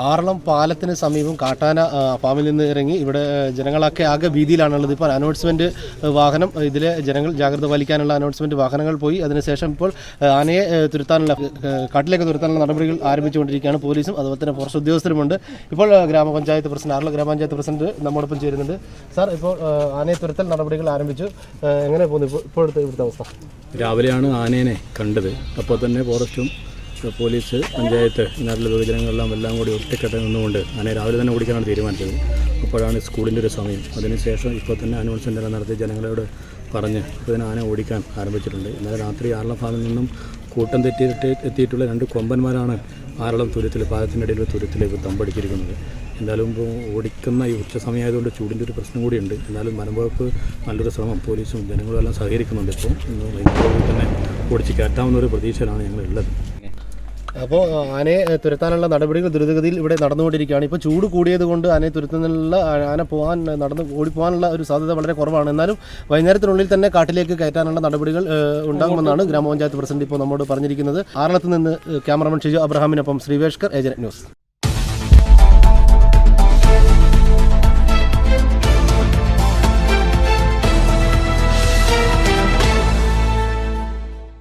ആറളം പാലത്തിന് സമീപം കാട്ടാന ഫാമിൽ നിന്ന് ഇറങ്ങി ഇവിടെ ജനങ്ങളൊക്കെ ആകെ ഭീതിയിലാണുള്ളത്. ഇപ്പോൾ അനൗൺസ്മെന്റ് വാഹനം ഇതിലെ ജനങ്ങൾ ജാഗ്രത പാലിക്കാനുള്ള അനൗൺസ്മെന്റ് വാഹനങ്ങൾ പോയി. അതിനുശേഷം ഇപ്പോൾ ആനയെ തുരുത്താനുള്ള കാട്ടിലേക്ക് തുരുത്താനുള്ള നടപടികൾ ആരംഭിച്ചുകൊണ്ടിരിക്കുകയാണ് പോലീസും അതുപോലെ തന്നെ ഫോറസ്റ്റ് ഉദ്യോഗസ്ഥരുമുണ്ട്. ഇപ്പോൾ ഗ്രാമപഞ്ചായത്ത് പ്രസിഡന്റ് ആറളം ഗ്രാമപഞ്ചായത്ത് പ്രസിഡന്റ് നമ്മോടൊപ്പം ചേരുന്നുണ്ട്. സാർ ഇപ്പോൾ ആനയെ തുരുത്തൽ നടപടികൾ ആരംഭിച്ചു. എങ്ങനെ പോകുന്നു? ഇപ്പോഴത്തെ ഇവിടുത്തെ അവസ്ഥ. രാവിലെയാണ് ആനേനെ കണ്ടത്. അപ്പോൾ തന്നെ ഫോറസ്റ്റും പോലീസ് പഞ്ചായത്ത് നാട്ടിലെ വിഭജനങ്ങളെല്ലാം എല്ലാം കൂടി ഒറ്റക്കെട്ട് നിന്നുകൊണ്ട് അങ്ങനെ രാവിലെ തന്നെ ഓടിക്കാനാണ് തീരുമാനിച്ചത്. അപ്പോഴാണ് സ്കൂളിന്റെ ഒരു സമയം. അതിനുശേഷം ഇപ്പോൾ തന്നെ അനൗൺസ്മെന്റ് നടത്തി ജനങ്ങളോട് പറഞ്ഞ് ഇപ്പോൾ ആന ഓടിക്കാൻ ആരംഭിച്ചിട്ടുണ്ട്. ഇന്നലെ രാത്രി ആറളം ഭാഗത്തു നിന്നും കൂട്ടം തെറ്റിയിട്ട് എത്തിയിട്ടുള്ള രണ്ട് കൊമ്പന്മാരാണ് ആറളം തുരുത്തിൽ ഇടയിൽ തുരുത്തിലേക്ക് തമ്പടിച്ചിരിക്കുന്നത്. എന്തായാലും ഇപ്പോൾ ഓടിക്കുന്ന ഈ ഉച്ച സമയമായതുകൊണ്ട് ചൂടിന്റെ ഒരു പ്രശ്നം കൂടിയുണ്ട്. എന്നാലും വനംവകുപ്പ് നല്ലൊരു ശ്രമം പോലീസും ജനങ്ങളും എല്ലാം സഹകരിക്കുന്നുണ്ട് ഇപ്പോൾ. ഇന്ന് തന്നെ ഓടിച്ച് കയറ്റാവുന്ന ഒരു പ്രതീക്ഷയിലാണ് ഞങ്ങളുള്ളത്. അപ്പോൾ ആനയെ തുരത്താനുള്ള നടപടികൾ ദ്രുതഗതിയിൽ ഇവിടെ നടന്നുകൊണ്ടിരിക്കുകയാണ്. ഇപ്പോൾ ചൂട് കൂടിയത് കൊണ്ട് ആനയെ തുരത്തുന്നതിനുള്ള ആന പോകാൻ നടന്ന് ഓടിപ്പോകാനുള്ള ഒരു സാധ്യത വളരെ കുറവാണ്. എന്നാലും വൈകുന്നേരത്തിനുള്ളിൽ തന്നെ കാട്ടിലേക്ക് കയറ്റാനുള്ള നടപടികൾ ഉണ്ടാകുമെന്നാണ് ഗ്രാമപഞ്ചായത്ത് പ്രസിഡന്റ് ഇപ്പോൾ നമ്മോട് പറഞ്ഞിരിക്കുന്നത്. ആറളത്ത് നിന്ന് ക്യാമറമാൻ ഷിജു അബ്രഹാമിനൊപ്പം ശ്രീവേഷ്കർ ഏജന്റ് ന്യൂസ്.